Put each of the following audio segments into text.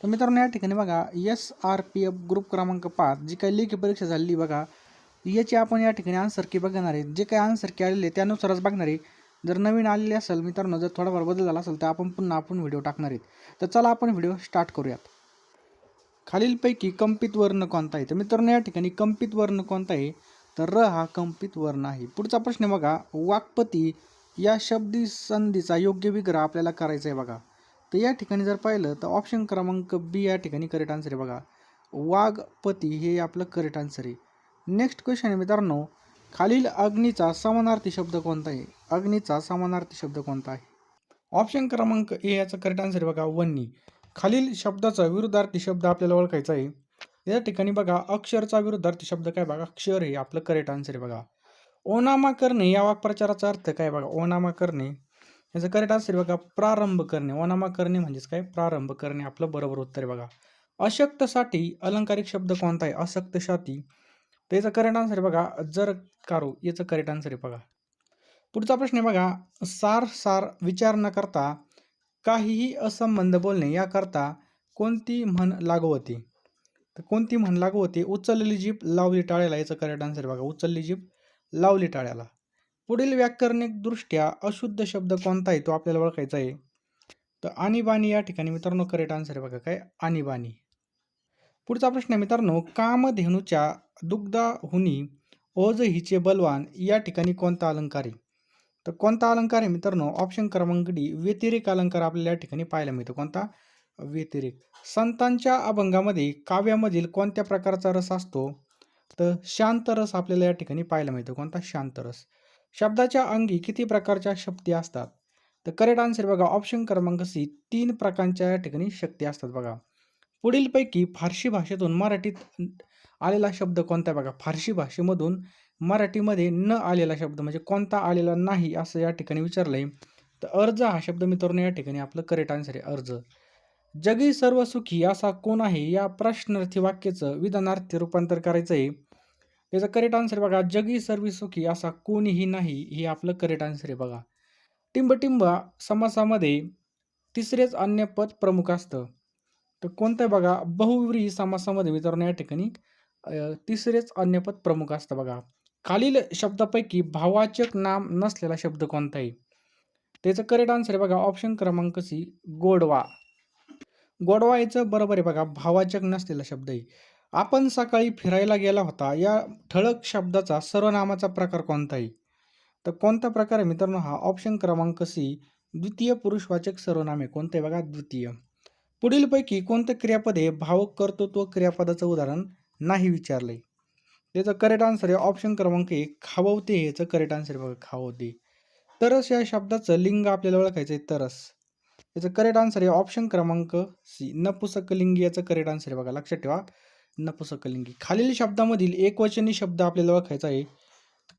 तर मित्रांनो या ठिकाणी बघा S R P F group क्रमांक पाच जी काही लेखी परीक्षा झालेली बघा याची आपण या ठिकाणी आन्सर की बघणार आहे. जे काही आन्सर की आलेले त्यानुसारच बघणार आहे. जर नवीन आलेले असेल मित्रांनो जर थोडाफार बदल झाला असेल तर आपण पुन्हा आपण व्हिडिओ टाकणार आहेत तर चला आपण व्हिडिओ स्टार्ट करूयात. खालीलपैकी कंपित वर्ण कोणता आहे? तर मित्रांनो या ठिकाणी कंपित वर्ण कोणता आहे? तर र हा कंपित वर्ण आहे. पुढचा प्रश्न बघा वाक्पती या शब्दी संधीचा योग्य विग्रह आपल्याला करायचा आहे बघा. तर या ठिकाणी जर पाहिलं तर ऑप्शन क्रमांक बी या ठिकाणी करेक्ट आन्सर आहे बघा. वाघपती हे आपलं करेक्ट आन्सर आहे. नेक्स्ट क्वेश्चन आहे मित्रांनो. खालील अग्नीचा समानार्थी शब्द कोणता आहे? अग्नीचा समानार्थी शब्द कोणता आहे? ऑप्शन क्रमांक ए याचा करेक्ट आन्सर बघा वन्नी. खालील शब्दाचा विरुद्धार्थी शब्द आपल्याला ओळखायचा आहे. या ठिकाणी बघा अक्षरचा विरुद्धार्थी शब्द काय बघा? अक्षर हे आपलं करेक्ट आन्सर आहे बघा. ओनामा करणे या वाक्प्रचाराचा अर्थ काय बघा? ओनामा करणे. याचं करेक्ट आन्सर बघा प्रारंभ करणे वनामा करणे म्हणजेच काय? प्रारंभ करणे आपलं बरोबर उत्तर आहे बघा. अशक्तसाठी अलंकारिक शब्द कोणता आहे अशक्तशाती. तर याचं करेक्ट आन्सर बघा जर कारो याचं करेक्ट आन्सर आहे बघा. पुढचा प्रश्न आहे बघा सार सार विचार न करता काहीही असंबंध बोलणे याकरता कोणती म्हण लागू होती? तर कोणती म्हण लागू होती? उचललेली जीप लावली टाळ्याला याचं करेक्ट आन्सर बघा उचलली जीप लावली टाळ्याला. पुढील व्याकरणिक दृष्ट्या अशुद्ध शब्द कोणता आहे तो आपल्याला ओळखायचा आहे? तर आणीबाणी या ठिकाणी मित्रांनो करेक्ट आन्सर आहे बघा काय? आणीबाणी. पुढचा प्रश्न आहे मित्रांनो कामधेनूच्या दुग्धाहुनी ओज हिचे बलवान या ठिकाणी कोणता अलंकार आहे? तर कोणता अलंकार आहे मित्रांनो? ऑप्शन क्रमांक डी व्यतिरिक अलंकार आपल्याला या ठिकाणी पाहायला मिळतो. कोणता? व्यतिरिक. संतांच्या अभंगामध्ये काव्यामधील कोणत्या प्रकारचा रस असतो? तर शांत रस आपल्याला या ठिकाणी पाहायला मिळतो. कोणता? शांत रस. शब्दाच्या अंगी किती प्रकारच्या शक्ती असतात? तर करेक्ट आन्सर बघा ऑप्शन क्रमांक सी तीन प्रकारच्या या ठिकाणी शक्ती असतात बघा. पुढीलपैकी फारसी भाषेतून मराठीत आलेला शब्द कोणता बघा? फारसी भाषेमधून मराठीमध्ये न आलेला शब्द म्हणजे कोणता आलेला नाही असं या ठिकाणी विचारलं आहे तर अर्ज हा शब्द मित्रांनो या ठिकाणी आपलं करेक्ट आन्सर आहे अर्ज. जगी सर्व सुखी असा कोण आहे? या प्रश्नार्थी वाक्याचं विधानार्थी रूपांतर करायचं आहे त्याचा करेक्ट आन्सर बघा. जगी सर्वी सुखी असा कोणीही नाही हे आपलं करेक्ट आन्सर आहे बघा. टिंबटिंब समासामध्ये तिसरेच अन्य पद प्रमुख असतं. तर कोणतं बघा? बहुव्रीही समासामध्ये मित्रांनो या ठिकाणी तिसरेच अन्य पद प्रमुख असतं बघा. खालील शब्दापैकी भावाचक नाम नसलेला शब्द कोणता आहे त्याचं करेक्ट आन्सर आहे बघा. ऑप्शन क्रमांक सी गोडवा. गोडवा याचं बरोबर आहे बघा. भावाचक नसलेला शब्द आहे आपण सकाळी फिरायला गेला होता या ठळक शब्दाचा सर्वनामाचा प्रकार कोणता आहे तर कोणता प्रकार आहे मित्रांनो? हा ऑप्शन क्रमांक सी द्वितीय पुरुषवाचक सर्वनामे कोणते बघा? द्वितीय. पुढीलपैकी कोणतं क्रियापद हे भावक कर्तृत्व क्रियापदाचं उदाहरण नाही विचारलंय त्याचं करेक्ट आन्सर आहे ऑप्शन क्रमांक एक खाववते. याचं करेक्ट आन्सर बघा खाववते. तरस या शब्दाचं लिंग आपल्याला ओळखायचं आहे तरस. याचं करेक्ट आन्सर आहे ऑप्शन क्रमांक सी नपुसकलिंगी याचं करेक्ट आन्सर आहे बघा लक्षात ठेवा. नपुसकलिंगी. खालील शब्दामधील एकवचनी शब्द आपल्याला ओळखायचा आहे.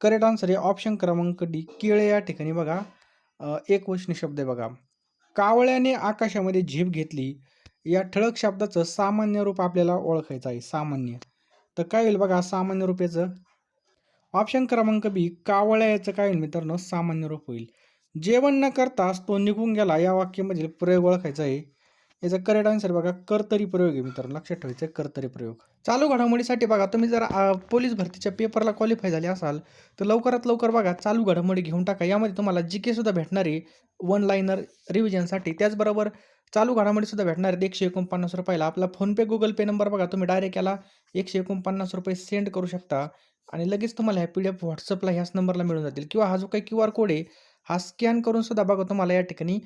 करेक्ट आन्सर आहे ऑप्शन क्रमांक डी केळे या ठिकाणी बघा. अ, एकवचनी शब्द आहे बघा. कावळ्याने आकाशामध्ये झेप घेतली. या ठळक शब्दाचं सामान्य रूप आपल्याला ओळखायचं आहे सामान्य. तर काय होईल बघा सामान्य रूप याचं? ऑप्शन क्रमांक बी कावळ्या याचं काय होईल मित्रांनो? सामान्य रूप होईल. जेवण न करताच तो निघून गेला या वाक्यामधील प्रयोग ओळखायचा आहे. याचा करेक्ट आन्सर बघा कर्तरी प्रयोग आहे मित्रांनो. लक्षात ठेवायचं आहे कर्तरी प्रयोग. चालू घडामोडीसाठी बघा तुम्ही जर पोलीस भरतीच्या पेपरला क्वालिफाय झाले असाल तर लवकरात लवकर बघा चालू घडामोडी घेऊन टाका. यामध्ये तुम्हाला जी के सुद्धा भेटणार आहे वन लाईनर रिव्हिजनसाठी त्याचबरोबर चालू घडामोडी सुद्धा भेटणार आहेत एकशे एकोणपन्नास रुपयाला. आपला फोनपे गुगल पे नंबर बघा तुम्ही डायरेक्ट याला एकशे एकोणपन्नास रुपये सेंड करू शकता. आणि लगेच तुम्हाला ह्या पी डी एफ व्हॉट्सअपला ह्याच नंबरला मिळून जातील. किंवा हा जो काही क्यू आर कोड आहे हा स्कॅन करून सुद्धा बघा तुम्हाला या ठिकाणी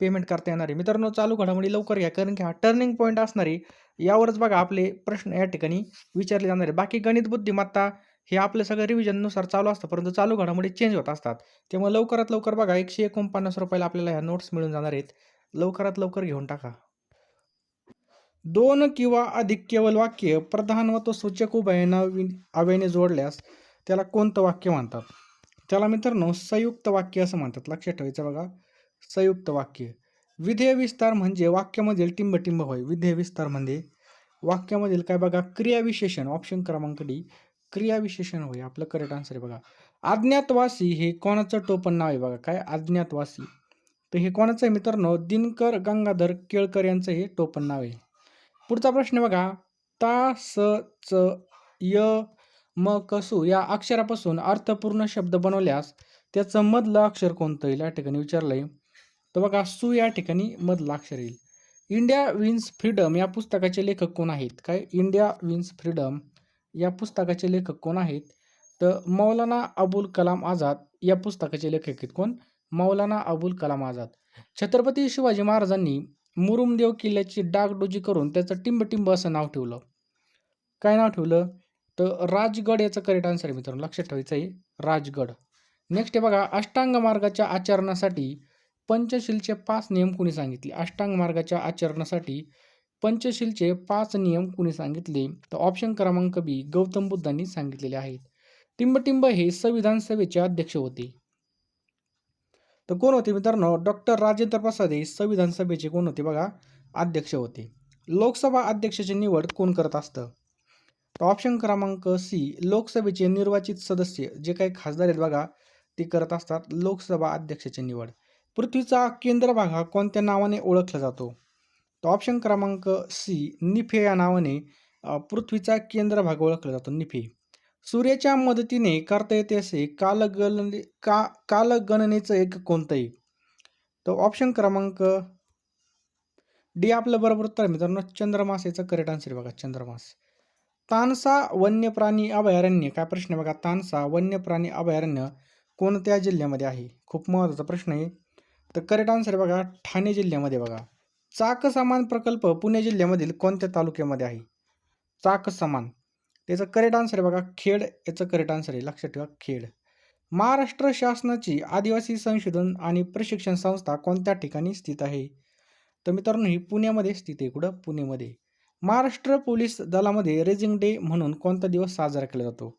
पेमेंट करता येणार आहे. मित्रांनो चालू घडामोडी लवकर घ्या कारण की हा टर्निंग पॉईंट असणार आहे. यावरच बघा आपले प्रश्न या ठिकाणी विचारले जाणार आहे. बाकी गणित बुद्धिमत्ता हे आपलं सगळं रिव्हिजननुसार चालू असतं परंतु चालू घडामोडी चेंज होत असतात. त्यामुळे लवकरात लवकर बघा एकशे एकोणपन्नास रुपयाला आपल्याला ह्या नोट्स मिळून जाणार आहेत. लवकरात लवकर घेऊन टाका. दोन किंवा अधिक केवळ वाक्य प्रधान व तो सूचक उभयना वि- जोडल्यास त्याला कोणतं वाक्य म्हणतात? त्याला मित्रांनो संयुक्त वाक्य असं म्हणतात. लक्षात ठेवायचं बघा. संयुक्त वाक्य. विधेय विस्तार म्हणजे वाक्यामधील टिंबटिंब होय. विधेय विस्तार म्हणजे वाक्यामधील काय बघा? क्रियाविशेषण ऑप्शन क्रमांक डी क्रियाविशेषण होय. आपलं करेक्ट आन्सर आहे बघा. अज्ञातवासी हे कोणाचं टोपण नाव आहे बघा? काय? अज्ञातवासी तर हे कोणाचं आहे मित्रांनो? दिनकर गंगाधर केळकर यांचं हे टोपण नाव आहे. पुढचा प्रश्न बघा. ता स च य म कसू या अक्षरापासून अर्थपूर्ण शब्द बनवल्यास त्याचं मधलं अक्षर कोणतं येईल? या ठिकाणी विचारलं आहे तर बघा सु या ठिकाणी मधलं अक्षर येईल. इंडिया विन्स फ्रीडम या पुस्तकाचे लेखक कोण आहेत? काय? इंडिया विन्स फ्रीडम या पुस्तकाचे लेखक कोण आहेत? तर मौलाना अबुल कलाम आझाद या पुस्तकाचे लेखक आहेत कोण? मौलाना अबुल कलाम आझाद. छत्रपती शिवाजी महाराजांनी मुरुमदेव किल्ल्याची डागडोजी करून त्याचं टिंबटिंब असं नाव ठेवलं. काय नाव ठेवलं? तर राजगड याचं करेक्ट आन्सर आहे मित्रांनो. लक्षात ठेवायचं आहे. राजगड. नेक्स्ट आहे बघा अष्टांग मार्गाच्या आचरणासाठी पंचशीलचे पाच नियम कुणी सांगितले? अष्टांग मार्गाच्या आचरणासाठी पंचशीलचे पाच नियम कुणी सांगितले? तर ऑप्शन क्रमांक बी गौतम बुद्धांनी सांगितलेले आहेत. टिंबटिंब हे संविधान सभेचे अध्यक्ष होते. तर कोण होते मित्रांनो? डॉक्टर राजेंद्र प्रसाद हे संविधान सभेचे कोण होते बघा? अध्यक्ष होते. लोकसभा अध्यक्षाची निवड कोण करत असतं? तर ऑप्शन क्रमांक सी लोकसभेचे निर्वाचित सदस्य जे काही खासदार आहेत बघा ते करत असतात लोकसभा अध्यक्षाची निवड. पृथ्वीचा केंद्र भाग हा कोणत्या नावाने ओळखला जातो? तर ऑप्शन क्रमांक सी निफे या नावाने पृथ्वीचा केंद्र भाग ओळखला जातो निफे. सूर्याच्या मदतीने करता येते असे कालगणने का कालगणनेचं एक कोणतंही. तर ऑप्शन क्रमांक डी आपलं बरोबर उत्तर मित्रांनो चंद्रमास याचं करेक्ट आन्सर बघा चंद्रमास. तानसा वन्य प्राणी अभयारण्य काय प्रश्न आहे बघा? तानसा वन्य प्राणी अभयारण्य कोणत्या जिल्ह्यामध्ये आहे? खूप महत्त्वाचा प्रश्न आहे. तर करेक्ट आन्सर बघा ठाणे जिल्ह्यामध्ये बघा. चाक समान प्रकल्प पुणे जिल्ह्यामधील कोणत्या तालुक्यामध्ये आहे? चाक समान त्याचं करेक्ट आन्सर आहे बघा खेड. याचं करेक्ट आन्सर आहे लक्षात ठेवा खेड. महाराष्ट्र शासनाची आदिवासी संशोधन आणि प्रशिक्षण संस्था कोणत्या ठिकाणी स्थित आहे? तर मित्रांनो ही पुण्यामध्ये स्थित आहे कुठं? पुणेमध्ये. महाराष्ट्र पोलीस दलामध्ये रेझिंग डे म्हणून कोणता दिवस साजरा केला जातो?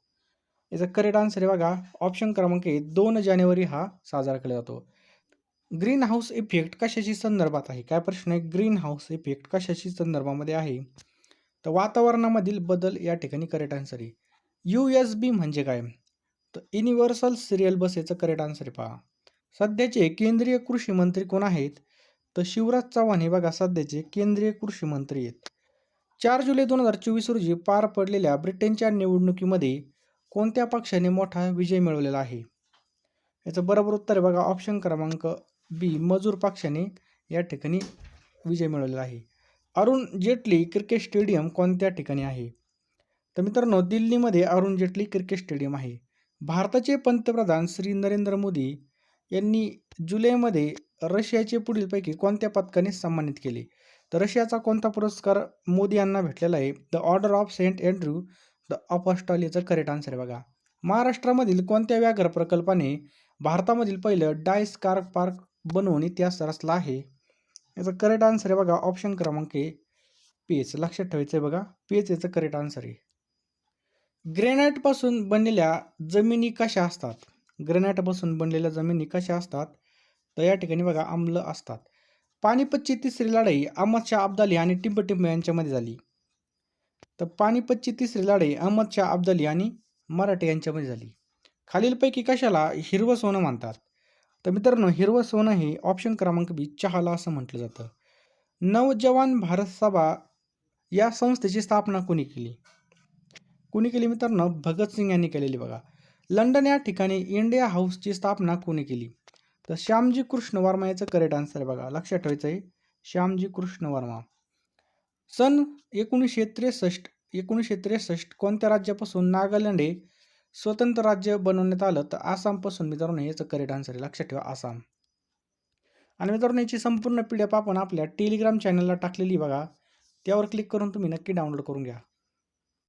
याचा करेक्ट आन्सर आहे बघा. ऑप्शन क्रमांक एक दोन जानेवारी हा साजरा केला जातो. ग्रीन हाऊस इफेक्ट कशाशी संदर्भात आहे? काय प्रश्न आहे? ग्रीन हाऊस इफेक्ट कशाशी संदर्भामध्ये आहे? तर वातावरणामधील बदल या ठिकाणी करेक्ट आन्सर आहे. यू एस बी म्हणजे काय? तर युनिव्हर्सल सिरियल बस याचं करेक्ट आन्सर आहे पहा. सध्याचे केंद्रीय कृषी मंत्री कोण आहेत? तर शिवराज चव्हाण हे बघा सध्याचे केंद्रीय कृषी मंत्री आहेत. चार जुलै दोन हजार चोवीस रोजी पार पडलेल्या ब्रिटनच्या निवडणुकीमध्ये कोणत्या पक्षाने मोठा विजय मिळवलेला आहे? याचं बरोबर उत्तर बघा ऑप्शन क्रमांक बी मजूर पक्षाने या ठिकाणी विजय मिळवलेला आहे. अरुण जेटली क्रिकेट स्टेडियम कोणत्या ठिकाणी आहे? तर मित्रांनो दिल्लीमध्ये अरुण जेटली क्रिकेट स्टेडियम आहे. भारताचे पंतप्रधान श्री नरेंद्र मोदी यांनी जुलैमध्ये रशियाचे पुढीलपैकी कोणत्या पदकाने सन्मानित केले? तर रशियाचा कोणता पुरस्कार मोदी यांना भेटलेला आहे? The order of Saint Andrew the Apostle याचं करेक्ट आन्सर आहे बघा. महाराष्ट्रामधील कोणत्या व्याघ्र प्रकल्पाने भारतामधील पहिलं डाय स्कार्क पार्क बनवून इतिहास रचला आहे? याचं करेक्ट आन्सर आहे बघा ऑप्शन क्रमांक आहे एच लक्षात ठेवायचं आहे बघा पी एच याचं करेक्ट आन्सर आहे. ग्रेनाईटपासून बनलेल्या जमिनी कशा असतात? ग्रेनाईटपासून बनलेल्या जमिनी कशा असतात? तर या ठिकाणी बघा आम्ल असतात. पानिपतची तिसरी लढाई अहमद शाह अब्दाली आणि टिंबटिंब यांच्यामध्ये झाली. तर पानिपतची तिसरी लढाई अहमद शाह अब्दाली आणि मराठे यांच्यामध्ये झाली. खालीलपैकी कशाला हिरवं सोनं म्हणतात? तर मित्रांनो हिरवं सोनं हे ऑप्शन क्रमांक बी चहाला असं म्हटलं जातं. नवजवान भारत सभा या संस्थेची स्थापना कोणी केली? कोणी केली मित्रांनो? भगतसिंग यांनी केलेली बघा. लंडन या ठिकाणी इंडिया हाऊसची स्थापना कोणी केली? तर श्यामजी कृष्ण वर्मा याचं करेक्ट आन्सर आहे बघा. लक्षात ठेवायचं आहे. श्यामजी कृष्ण वर्मा सन एकोणीसशे त्रेसष्ट एकोणीसशे त्रेसष्ट कोणत्या राज्यापासून नागालँड हे स्वतंत्र राज्य बनवण्यात आलं? तर आसामपासून मित्रांनो याचं करेक्ट आन्सर आहे. लक्षात ठेवा आसाम. आणि मित्रांनो याची संपूर्ण पी डी एफ आपण आपल्या टेलिग्राम चॅनलला टाकलेली बघा. त्यावर क्लिक करून तुम्ही नक्की डाउनलोड करून घ्या.